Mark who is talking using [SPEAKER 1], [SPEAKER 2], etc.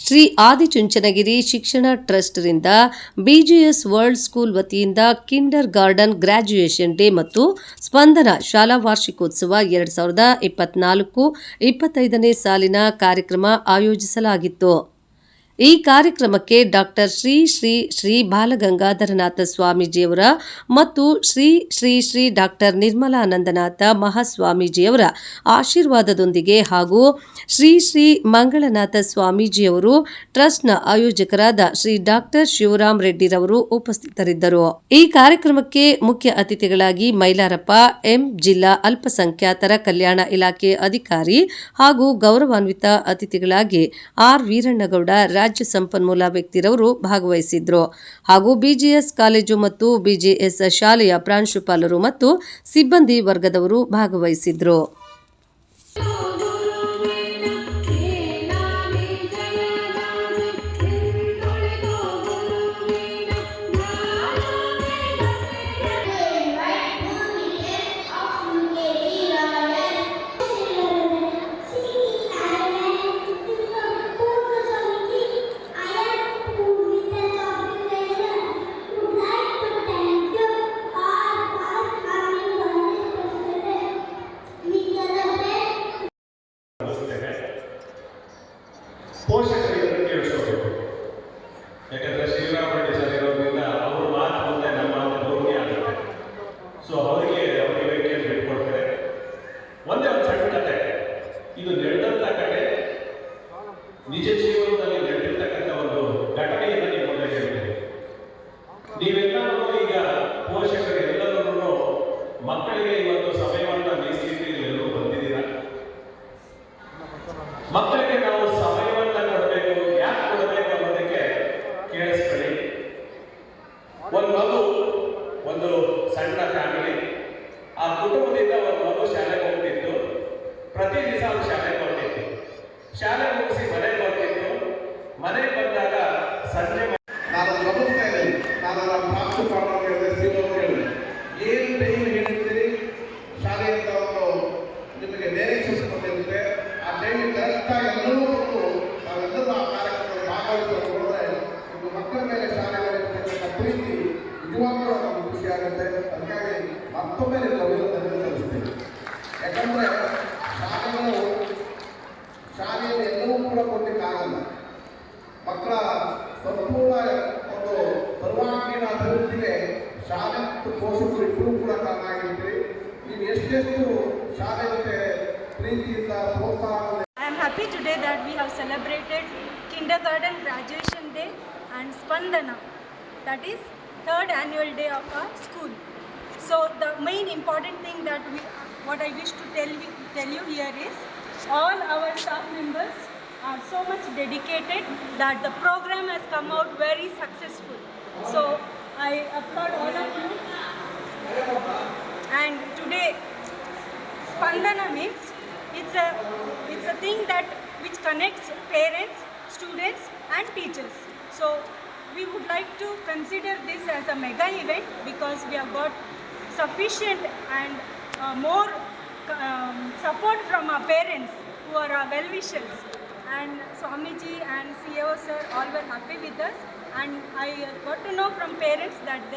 [SPEAKER 1] ಶ್ರೀ ಆದಿಚುಂಚನಗಿರಿ ಶಿಕ್ಷಣ ಟ್ರಸ್ಟ್ರಿಂದ BGS world school ವತಿಯಿಂದ ಕಿಂಡರ್ ಗಾರ್ಡನ್ ಗ್ರ್ಯಾಜುಯೇಷನ್ ಡೇ ಮತ್ತು ಸ್ಪಂದನ ಶಾಲಾ ವಾರ್ಷಿಕೋತ್ಸವ ಎರಡು ಸಾವಿರದ ಇಪ್ಪತ್ನಾಲ್ಕು, ಇಪ್ಪತ್ತೈದನೇ ಸಾಲಿನ ಕಾರ್ಯಕ್ರಮ ಆಯೋಜಿಸಲಾಗಿತ್ತು. ಈ ಕಾರ್ಯಕ್ರಮಕ್ಕೆ ಡಾಕ್ಟರ್ ಶ್ರೀ ಶ್ರೀ ಶ್ರೀ ಬಾಲಗಂಗಾಧರನಾಥ ಸ್ವಾಮೀಜಿಯವರ ಮತ್ತು ಶ್ರೀ ಶ್ರೀ ಶ್ರೀ ಡಾಕ್ಟರ್ ನಿರ್ಮಲಾನಂದನಾಥ ಮಹಾಸ್ವಾಮೀಜಿಯವರ ಆಶೀರ್ವಾದದೊಂದಿಗೆ ಹಾಗೂ ಶ್ರೀ ಶ್ರೀ ಮಂಗಳನಾಥ ಸ್ವಾಮೀಜಿಯವರು ಟ್ರಸ್ಟ್ನ ಆಯೋಜಕರಾದ ಶ್ರೀ ಡಾಕ್ಟರ್ ಶಿವರಾಮ್ ರೆಡ್ಡಿರವರು ಉಪಸ್ಥಿತರಿದ್ದರು. ಈ ಕಾರ್ಯಕ್ರಮಕ್ಕೆ ಮುಖ್ಯ ಅತಿಥಿಗಳಾಗಿ ಮೈಲಾರಪ್ಪ, ಎಂ ಜಿಲ್ಲಾ ಅಲ್ಪಸಂಖ್ಯಾತರ ಕಲ್ಯಾಣ ಇಲಾಖೆ ಅಧಿಕಾರಿ ಹಾಗೂ ಗೌರವಾನ್ವಿತ ಅತಿಥಿಗಳಾಗಿ ಆರ್ ವೀರಣ್ಣಗೌಡ ರಾಜ್ಯ ಸಂಪನ್ಮೂಲ ವ್ಯಕ್ತಿರವರು ಭಾಗವಹಿಸಿದ್ರು. ಹಾಗೂ ಬಿಜಿಎಸ್ ಕಾಲೇಜು ಮತ್ತು ಬಿಜಿಎಸ್ ಶಾಲೆಯ ಪ್ರಾಂಶುಪಾಲರು ಮತ್ತು ಸಿಬ್ಬಂದಿ ವರ್ಗದವರು ಭಾಗವಹಿಸಿದ್ರು.
[SPEAKER 2] ಪೋಷಕರು ಇದನ್ನು ಕೇಳಿಸ್ಕೋಬೇಕು ಯಾಕಂದ್ರೆ ಶ್ರೀರಾಮ ರೆಡ್ಡಿ ಸರ್ ಇರೋದ್ರಿಂದ ಅವ್ರ ಮಾತು ಮುಂದೆ ನಮ್ಮ ಮಾತು ಭೂಮಿ ಆಗುತ್ತೆ ಸೊ ಅವರಿಗೆ ಅವರಿಗೆ ಕೇಳಿ ಬಿಟ್ಕೊಡ್ತಾರೆ ಒಂದೇ ಒಂದು ಸಣ್ಣ ಕತೆ ಇದು ನಡೆದಂತ ಕತೆ ನಿಜ ಜೀವನದಲ್ಲಿ
[SPEAKER 3] ಮತ್ತೊಮ್ಮೆ ಅಭಿನಂದನೆ ಸಲ್ಲಿಸ್ತೀನಿ. ಯಾಕಂದ್ರೆ ನೀವು ಎಷ್ಟೆಷ್ಟು ಶಾಲೆ ಜೊತೆ ಪ್ರೀತಿಯಿಂದ ಪ್ರೋತ್ಸಾಹ
[SPEAKER 4] I am happy today that we have celebrated kindergarten graduation day and Spandana, that is third annual day of our school. So the main important thing that we, what I wish to tell, you- tell you here is, all our staff members are so much dedicated that the program has come out very successful. So I applaud all of you. Spandana means it's a it's a thing that which connects parents, students, and teachers. So we would like to consider this as a mega event because we have got sufficient and uh, more um, support from our parents who are our well wishers. And Swamiji and CEO sir all were happy with us. And I got to know from parents that they